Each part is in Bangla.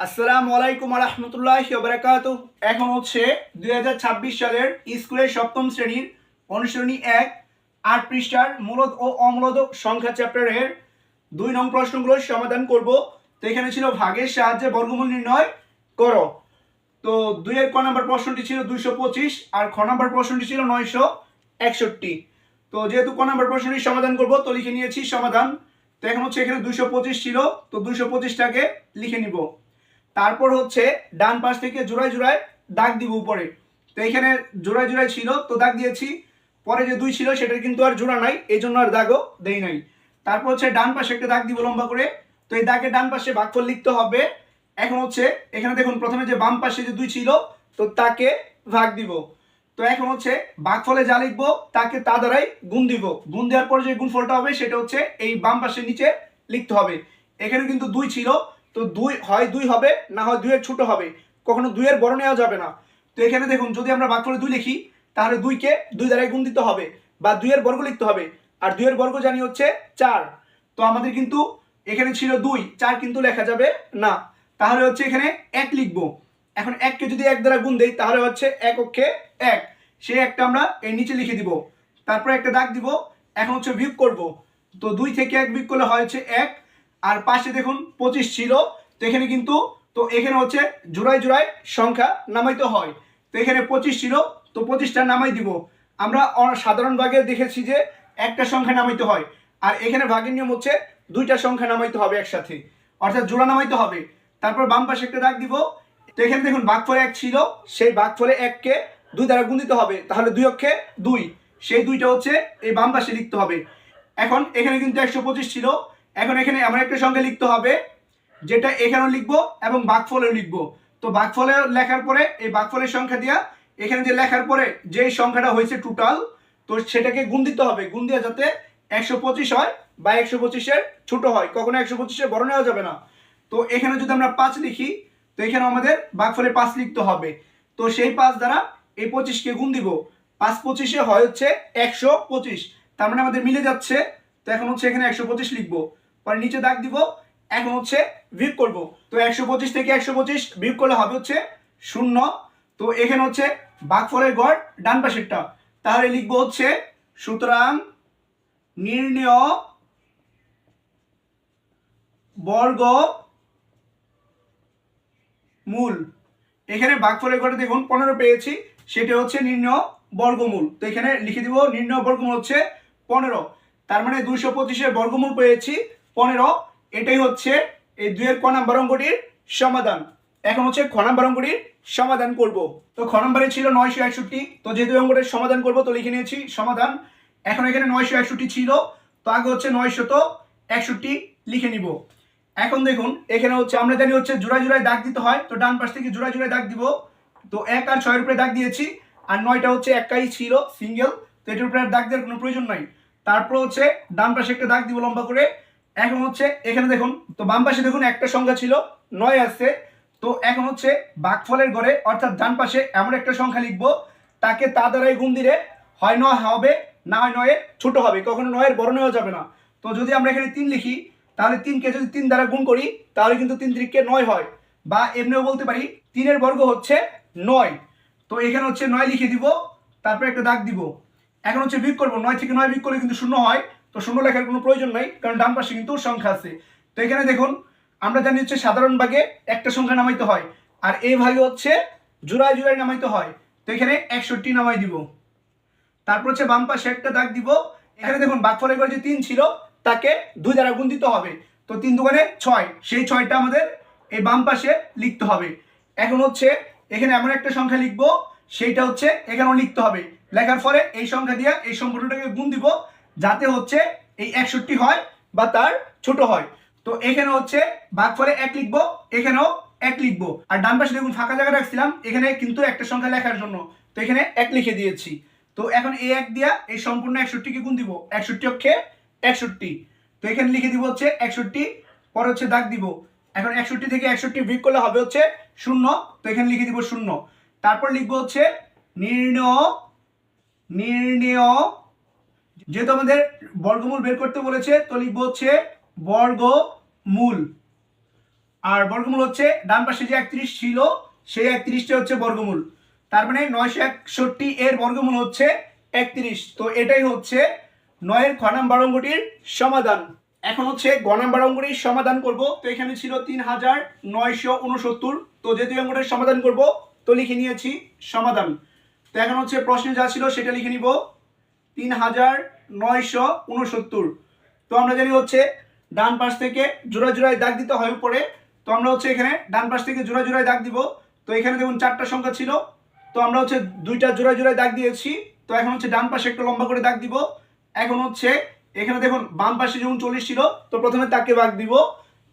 আসসালামু আলাইকুম রহমতুল্লাহ বারাকাতু এখন হচ্ছে দুই ছাব্বিশ সালের স্কুলের সপ্তম শ্রেণির অনুশ্রেণী এক, আট পৃষ্ঠার মূলদ ও অমূলদ সংখ্যা চ্যাপ্টারের দুই নং প্রশ্নগুলোর সমাধান করব। তো এখানে ছিল ভাগের সাহায্যে বর্গমূল নির্ণয় করো। তো দুইয়ের ক নম্বর প্রশ্নটি ছিল দুইশো পঁচিশ আর খ নম্বর প্রশ্নটি ছিল নয়শো একষট্টি। তো যেহেতু ক নম্বর প্রশ্নটি সমাধান করব, তো লিখে নিয়েছি সমাধান। তো এখন হচ্ছে এখানে দুইশো পঁচিশ ছিল, তো দুইশো পঁচিশটাকে লিখে নিব। তারপর হচ্ছে ডান পাশ থেকে জোড়ায় জোড়ায় দাগ দিব উপরে। তো এখানে জোড়ায় জোড়ায় ছিল, তো দাগ দিয়েছি। পরে যে দুই ছিল, সেটার কিন্তু আর জোড়া নাই এই জন্য আর দাগও দেই নাই। তারপর হচ্ছে ডান পাশে একটা দাগ দিব লম্বা করে। তো এই দাগের ডান পাশে ভাগফল লিখতে হবে। এখন হচ্ছে, এখানে দেখুন, প্রথমে যে বাম পাশে যে দুই ছিল, তো তাকে ভাগ দিব। তো এখন হচ্ছে ভাগফলে যা লিখব, তাকে তা দ্বারাই গুণ দিব। গুণ দেওয়ার পর যে গুণফলটা হবে, সেটা হচ্ছে এই বাম পাশের নিচে লিখতে হবে। এখানে কিন্তু দুই ছিল তো দুই, হয় দুই হবে, না হয় দুইয়ের ছোট হবে। কখনো দুইয়ের বড় নেওয়া যাবে না। তো এখানে দেখুন, যদি আমরা ভাগফলে দুই লিখি, তাহলে দুইকে দুই দ্বারাই গুণ দিতে হবে, বা দুইয়ের বর্গ লিখতে হবে। আর দুইয়ের বর্গ জানি হচ্ছে চার। তো আমাদের কিন্তু এখানে ছিল দুই, চার কিন্তু লেখা যাবে না। তাহলে হচ্ছে এখানে এক লিখব। এখন এককে যদি এক দ্বারা গুণ দেই, তাহলে হচ্ছে এক অক্ষে এক। সেই একটা আমরা এর নিচে লিখে দিব। তারপর একটা দাগ দিব। এখন হচ্ছে বিয়োগ করব। তো দুই থেকে এক বিয়োগ করলে হয় হচ্ছে এক। আর পাশে দেখুন পঁচিশ ছিল, তো এখানে কিন্তু, তো এখানে হচ্ছে জোড়ায় জোড়ায় সংখ্যা নামাইতে হয়। তো এখানে পঁচিশ ছিল, তো পঁচিশটা নামাই দিব। আমরা সাধারণ ভাগে দেখেছি যে একটা সংখ্যা নামাইতে হয়, আর এখানে ভাগের নিয়ম হচ্ছে দুইটা সংখ্যা নামাইতে হবে একসাথে। অর্থাৎ জোড়া নামাইতে হবে। তারপর বাম পাশে একটা দাগ দিব। তো এখানে দেখুন ভাগফলে এক ছিল, সেই ভাগফলে এককে দুই দ্বারা গুণ দিতে হবে, তাহলে দুই অক্ষে দুই। সেই দুইটা হচ্ছে এই বাম পাশে লিখতে হবে। এখন এখানে কিন্তু একশো পঁচিশ ছিল এখন এখানে এমন একটা সংখ্যা লিখতে হবে, যেটা এখানেও লিখব এবং ভাগফলেও লিখব। তো ভাগফলে লেখার পরে এই ভাগফলের সংখ্যা দিয়া এখানে যে লেখার পরে যে সংখ্যাটা হয়েছে টোটাল তো সেটাকে গুণ দিতে হবে। গুণ দেওয়া যাতে একশো পঁচিশ হয় বা একশো পঁচিশের ছোট হয়। কখনো একশো পঁচিশের বড় নেওয়া যাবে না। তো এখানে যদি আমরা পাঁচ লিখি, তো এখানে আমাদের ভাগফলে পাঁচ লিখতে হবে। তো সেই পাঁচ দ্বারা এই পঁচিশকে গুণ দিব। পাঁচ পঁচিশে হয় হচ্ছে একশো পঁচিশ। তার মানে আমাদের মিলে যাচ্ছে। তো এখন হচ্ছে এখানে একশো পঁচিশ লিখব। পরে নিচে দাগ দিব, এখন হচ্ছে বিয়োগ করব। তো একশো পঁচিশ থেকে একশো পঁচিশ বিয়োগ করলে হবে হচ্ছে শূন্য। তো এখানে হচ্ছে ভাগফলের গড় ডান পাশেরটা। তাহলে লিখব হচ্ছে, সুতরাং নির্ণয় বর্গ মূল। এখানে ভাগফলের ঘরে দেখুন, পনেরো পেয়েছি, সেটা হচ্ছে নির্ণয় বর্গমূল। তো এখানে লিখে দিব, নির্ণয় বর্গমূল হচ্ছে পনেরো। তার মানে দুইশো পঁচিশের বর্গমূল পেয়েছি পনেরো, এটাই হচ্ছে এই দুইয়ের ক নাম্বার অঙ্কটির সমাধান। এখন হচ্ছে খ নাম্বার অঙ্কটির সমাধান করব। তো খ নাম্বারে ছিল নয়শো একষট্টি। তো যেহেতু এই অঙ্কটির সমাধান করব, তো লিখে নিয়েছি সমাধান। এখন এখানে নয়শো একষট্টি ছিল, তো আগে হচ্ছে নয়শত একষট্টি লিখে নিব। এখন দেখুন, এখানে হচ্ছে আমরা জানি হচ্ছে জোড়ায় জোড়ায় দাগ দিতে হয়, তো ডান পাশ থেকে জোড়ায় জোড়ায় দাগ দিব। তো এক আর ছয়ের উপরে দাগ দিয়েছি, আর নয়টা হচ্ছে একাই ছিল, সিঙ্গেল। তো এটার উপরে আর দাগ দেওয়ার কোনো প্রয়োজন নাই। তারপর হচ্ছে ডান পাশে একটা দাগ দিব লম্বা করে এখন হচ্ছে, এখানে দেখুন, তো বাম পাশে দেখুন, একটা সংখ্যা ছিল, নয় আসছে তো এখন হচ্ছে বাঘফলের ঘরে অর্থাৎ ডান পাশে এমন একটা সংখ্যা লিখব, তাকে তা দ্বারাই গুণ দিলে হয় নয় হবে, না হয় নয়ের ছোট হবে। কখনো নয়ের বড় নেওয়া যাবে না। তো যদি আমরা এখানে তিন লিখি, তাহলে তিনকে যদি তিন দ্বারা গুণ করি, তাহলে কিন্তু তিন তিরিককে নয় হয়। বা এমনিও বলতে পারি, তিনের বর্গ হচ্ছে নয়। তো এখানে হচ্ছে নয় লিখে দিব, তারপরে একটা দাগ দিব। এখন হচ্ছে বিক করব, নয় থেকে নয় বিয়োগ করলে কিন্তু শূন্য হয়। তো শূন্য লেখার কোনো প্রয়োজন নাই, কারণ ডান পাশে কিন্তু সংখ্যা আছে। তো এখানে দেখুন, আমরা জানি হচ্ছে সাধারণ ভাগে একটা সংখ্যা নামাইতে হয়, আর এই ভাগে হচ্ছে জোড়ায় জোড়ায় নামাইতে হয়। তো এখানে একষট্টি নামাই দিব। তারপর হচ্ছে বাম পাশে একটা দাগ দিব। এখানে দেখুন বাঘফলের ঘরে যে তিন ছিল, তাকে দুই দ্বারা গুণ দিতে হবে। তো তিন দোকানে ছয়, সেই ছয়টা আমাদের এই বাম পাশে লিখতে হবে। এখন হচ্ছে এখানে এমন একটা সংখ্যা লিখব, সেইটা হচ্ছে এখানেও লিখতে হবে। লেখার পরে এই সংখ্যা দিয়ে এই সম্পূর্ণটাকে গুণ দিব যাতে হচ্ছে এই একষট্টি হয় বা তার ছোট হয়। তো এখানে হচ্ছে ভাগফলে এক লিখব, এখানেও এক লিখব। আর ডান পাশে দেখুন ফাঁকা জায়গা রাখছিলাম, এখানে কিন্তু একটা সংখ্যা লেখার জন্য। তো এখানে এক লিখে দিয়েছি। তো এখন এই এক দিয়া এই সম্পূর্ণ একষট্টিকে গুণ দিব, একষট্টি অক্ষে একষট্টি। তো এখানে লিখে দিব হচ্ছে একষট্টি, পরে হচ্ছে দাগ দিব। এখন একষট্টি থেকে একষট্টি বিয়োগ করলে হবে হচ্ছে শূন্য। তো এখানে লিখে দিব শূন্য। তারপর লিখব হচ্ছে নির্ণয় নির্ণয় যেহেতু আমাদের বর্গমূল বের করতে বলেছে, তো লিখব হচ্ছে বর্গমূল। আর বর্গমূল হচ্ছে ডান পাশে যে একত্রিশ ছিল, সেই একত্রিশটা হচ্ছে বর্গমূল। তার মানে নয়শো একষট্টি এর বর্গমূল হচ্ছে একত্রিশ। তো এটাই হচ্ছে নয়ের খ নাম্বার অঙ্কটির সমাধান। এখন হচ্ছে গ নাম্বার অঙ্কটির সমাধান করব। তো এখানে ছিল তিন হাজার নয়শো উনসত্তর। তো যেহেতু এই অঙ্কটার সমাধান করব, তো লিখে নিয়েছি সমাধান। তো এখন হচ্ছে প্রশ্নে যা ছিল সেটা লিখে নিব। তিন হাজার নয়শো উনসত্তর। তো আমরা জানি হচ্ছে ডান পাশ থেকে জোড়া জোড়ায় দাগ দিতে হয় উপরে। তো আমরা হচ্ছে এখানে ডান পাশ থেকে জোড়া জোড়ায় দাগ দিব। তো এখানে দেখুন চারটা সংখ্যা ছিল। তো আমরা হচ্ছে দুইটা জোড়া জোড়ায় দাগ দিয়েছি। তো এখন হচ্ছে ডান পাশে একটু লম্বা করে দাগ দিব। এখন হচ্ছে এখানে দেখুন বাম পাশে যেমন চল্লিশ ছিল, তো প্রথমে তাকে বাঘ দিব।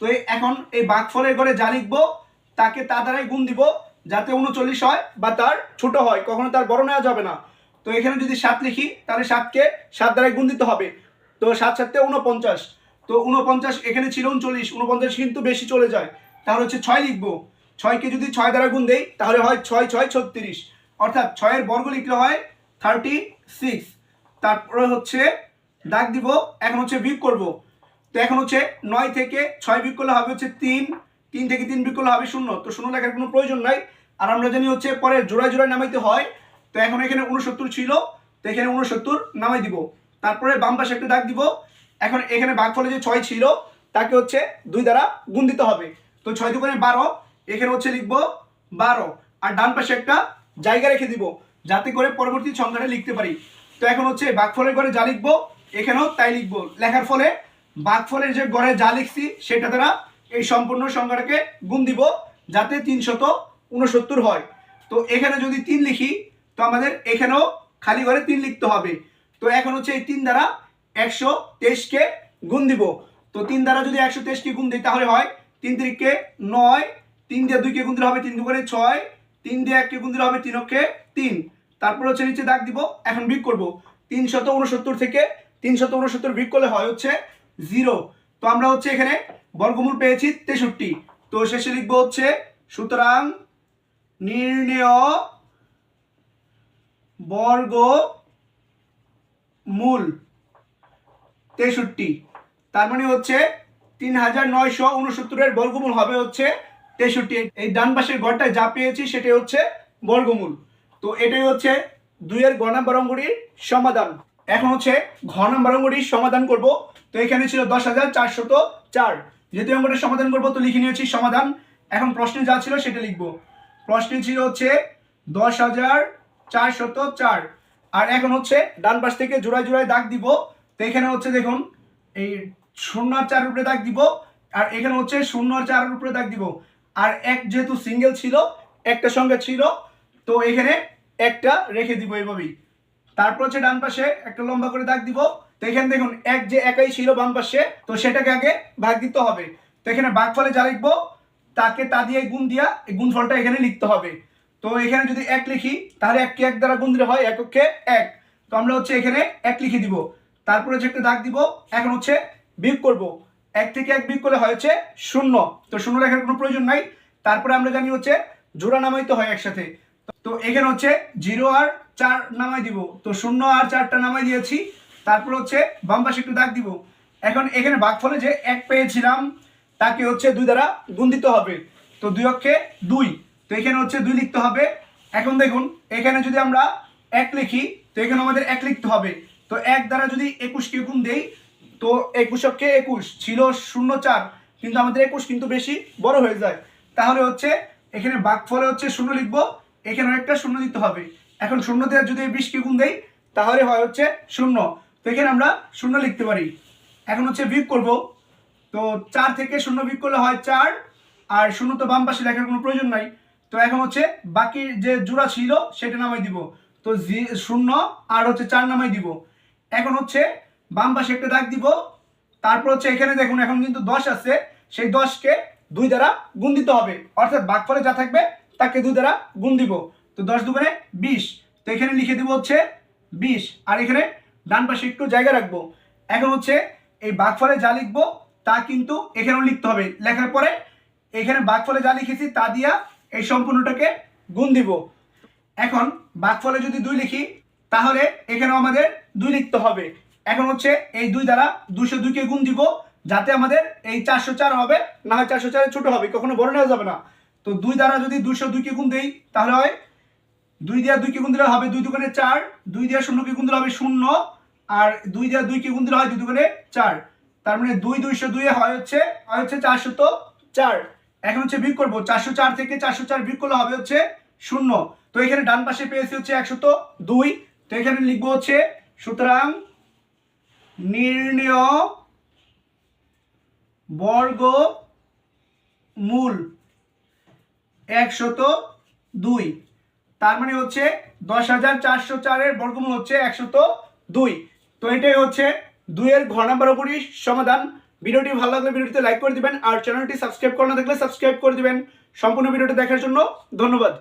তো এখন এই বাঘ ফলের ঘরে যা লিখব, তাকে তা দ্বারাই গুণ দিব, যাতে উনচল্লিশ হয় বা তার ছোট হয়। কখনো তার বড় নেওয়া যাবে না। তো এখানে যদি সাত লিখি, তাহলে সাতকে সাত দ্বারাই গুণ দিতে হবে। তো সাত সাততে উনপঞ্চাশ তো উনপঞ্চাশ এখানে ছিল উনচল্লিশ উনপঞ্চাশ কিন্তু বেশি চলে যায়। তাহলে হচ্ছে ছয় লিখব। ছয়কে যদি ছয় দ্বারা গুণ দেই, তাহলে হয় ছয় ছয়, ছত্রিশ। অর্থাৎ ছয়ের বর্গ লিখলে হয় থার্টি সিক্স তারপরে হচ্ছে দাগ দিব, এখন হচ্ছে বিয়োগ করব। তো এখন হচ্ছে নয় থেকে ছয় বিয়োগ করলে হবে হচ্ছে তিন। তিন থেকে তিন বিয়োগ করলে হবে শূন্য। তো শূন্য লেখার কোনো প্রয়োজন নাই। আর আমরা জানি হচ্ছে পরে জোড়ায় জোড়ায় নামাইতে হয় তো এখন এখানে উনসত্তর ছিল, তো এখানে উনসত্তর নামাই দিব। তারপরে বাম পাশে একটা দাগ দিব। এখন এখানে বাঘ ভাগফলে যে ছয় ছিল, তাকে হচ্ছে দুই দ্বারা গুণ দিতে হবে। তো ছয় দুগুণে বারো, এখানে হচ্ছে লিখব বারো। আর ডান পাশে একটা জায়গা রেখে দিব, যাতে করে পরবর্তী সংখ্যাটা লিখতে পারি। তো এখন হচ্ছে বাঘফলের ঘরে যা লিখব, এখানেও তাই লিখব। লেখার ফলে বাঘফলের যে ঘরে যা লিখছি, সেটা দ্বারা এই সম্পূর্ণ সংখ্যাটাকে গুণ দিব, যাতে তিনশত উনসত্তর হয়। তো এখানে যদি তিন লিখি তো আমাদের এখানেও খালি ঘরে তিন লিখতে হবে। তো এখন হচ্ছে এই তিন দ্বারা একশো তেইশকে গুণ দিব। তো তিন দ্বারা যদি একশো তেইশকে গুণ দিই, তাহলে হয় তিন তিরিককে নয়, তিন দিয়ে দুইকে গুণ দিলে হবে তিন দুগুণে ছয়, তিন দিয়ে এককে গুণ দিলে হবে তিন অক্ষে তিন। তারপর হচ্ছে নিচে দাগ দিব, এখন বিক করব। তিন শত উনসত্তর থেকে তিন শত উনসত্তর বিক করলে হয় হচ্ছে জিরো। তো আমরা হচ্ছে এখানে বর্গমূল পেয়েছি তেষট্টি। তো শেষে লিখব হচ্ছে, সুতরাং নির্ণেয় বর্গ মূল তেষট্টি। তার মানে হচ্ছে তিন হাজার নয়শো উনসত্তরের বর্গমূল হবে হচ্ছে তেষট্টি। এই ডান পাশের ঘরটায় যা পেয়েছি সেটাই হচ্ছে বর্গমূল। তো এটাই হচ্ছে দুইয়ের ঘ নাম্বার সমাধান। এখন হচ্ছে ঘ নাম্বার সমাধান করব। তো এখানে ছিল দশ হাজার চারশত চার। যেহেতু অঙ্কটির সমাধান করব, তো লিখে নিয়েছি সমাধান। এখন প্রশ্নে যা ছিল সেটা লিখব। প্রশ্নে ছিল হচ্ছে দশ হাজার চারশত চার। আর এখন হচ্ছে ডান পাশ থেকে জোড়ায় জোড়ায় দাগ দিব। তো এখানে হচ্ছে দেখুন, এই শূন্য আর চারের উপরে দাগ দিব। আর এখানে হচ্ছে শূন্য আর চারের উপরে দাগ দিব। আর এক যেহেতু সিঙ্গেল ছিল, একটা সংখ্যা ছিল, তো এখানে একটা রেখে দিব এইভাবেই। তারপর হচ্ছে ডান পাশে একটা লম্বা করে দাগ দিব। তো এখানে দেখুন, এক যে একাই ছিল বাম পাশে, তো সেটাকে আগে ভাগ দিতে হবে। তো এখানে ভাগফলে যা লিখব, তাকে তা দিয়ে গুণ দিয়া গুণফলটা এখানে লিখতে হবে। তো এখানে যদি এক লিখি, তাহলে এককে এক দ্বারা গুণ দিলে হয় এককে এক। তো আমরা হচ্ছে এখানে এক লিখে দিব। তারপরে হচ্ছে একটা দাগ দিব। এখন হচ্ছে বিয়োগ করব। এক থেকে এক বিয়োগ করলে হয় হচ্ছে শূন্য। তো শূন্য লেখার কোনো প্রয়োজন নাই। তারপরে আমরা জানি হচ্ছে জোড়া নামাইতে হয় একসাথে। তো এখানে হচ্ছে জিরো আর চার নামাই দিব। তো শূন্য আর চারটা নামাই দিয়েছি। তারপর হচ্ছে বাম পাশে একটু দাগ দিব। এখন এখানে বাঘ ভাগফলে যে এক পেয়েছিলাম, তাকে হচ্ছে দুই দ্বারা গুণ দিতে হবে। তো দুই অক্ষে দুই। এখানে হচ্ছে দুই লিখতে হবে। এখন দেখুন, এখানে যদি আমরা এক লিখি, তো এখানে আমাদের এক লিখতে হবে। তো এক দ্বারা যদি একুশকে গুণ দেই, তো একুশ অক্ষে একুশ? ছিল শূন্য চার, কিন্তু আমাদের একুশ কিন্তু বেশি বড় হয়ে যায়। তাহলে হচ্ছে এখানে বাঘফলে হচ্ছে শূন্য লিখব, এখানে একটা শূন্য দিতে হবে। এখন শূন্য দেওয়ার যদি বিশকে গুণ দেই, তাহলে হয় হচ্ছে শূন্য। তো এখানে আমরা শূন্য লিখতে পারি। এখন হচ্ছে বিয়োগ করব। তো চার থেকে শূন্য বিয়োগ করলে হয় চার, আর শূন্য তো বাম পাশে লেখার কোনো প্রয়োজন নাই। তো এখন হচ্ছে বাকি যে জোড়া ছিল সেটা নামাই দিব। তো জি- শূন্য আর হচ্ছে চার নামাই দিব। এখন হচ্ছে বাম পাশে একটা দাগ দিব। তারপর হচ্ছে এখানে দেখুন, এখন কিন্তু দশ আছে। সেই দশকে দুই দ্বারা গুণ দিতে হবে। অর্থাৎ বাঘফলে যা থাকবে তাকে দুই দ্বারা গুণ দিব। তো দশ দুগুণে বিশ। তো এখানে লিখে দিব হচ্ছে বিশ। আর এখানে ডান পাশে একটু জায়গা রাখব। এখন হচ্ছে এই বাঘফলে যা লিখব তা কিন্তু এখানেও লিখতে হবে। লেখার পরে এখানে বাঘফলে যা লিখেছি তা দিয়া এই সম্পূর্ণটাকে গুণ দিব। এখন বাঘফলে যদি দুই লিখি, তাহলে এখানেও আমাদের দুই লিখতে হবে। এখন হচ্ছে এই দুই দ্বারা দুশো দুইকে গুণ দিব, যাতে আমাদের এই চারশো চার হবে, না হয় চারশো চারের ছোটো হবে, কখনো বড় নেওয়া যাবে না। তো দুই দ্বারা যদি দুইশো দুইকে গুণ দেই, তাহলে হয় দুই দেওয়া দুইকে গুণ দিলে হবে দুই দুগুণে চার, দুই দেওয়া শূন্যকে গুণ দিলে হবে শূন্য, আর দুই দেওয়া দুইকে গুণ দিলে হয় দুই দুগুণে চার। তার মানে দুই দুইশো দুইয়ে হয় হচ্ছে হয় হচ্ছে চারশো তো চার। এখন হচ্ছে বিয়োগ করব। চারশো চার থেকে চারশো চার বিয়োগ করলে হবে হচ্ছে শূন্য। তো এখানে ডান পাশে পেয়েছি হচ্ছে একশো দুই। তো দুই তো এখানে লিখব হচ্ছে, সুতরাং নির্ণয় বর্গ মূল একশত দুই। তার মানে হচ্ছে দশ হাজার চারশো চারের বর্গমূল হচ্ছে একশত দুই। তো এটাই হচ্ছে দুইয়ের ঘর নাম্বার উপরই সমাধান। ভিডিওটি ভালো লাগলে ভিডিওটিতে লাইক করে দিবেন আর চ্যানেলটি সাবস্ক্রাইব করে না থাকলে সাবস্ক্রাইব করে দিবেন। সম্পূর্ণ ভিডিওটি দেখার জন্য ধন্যবাদ।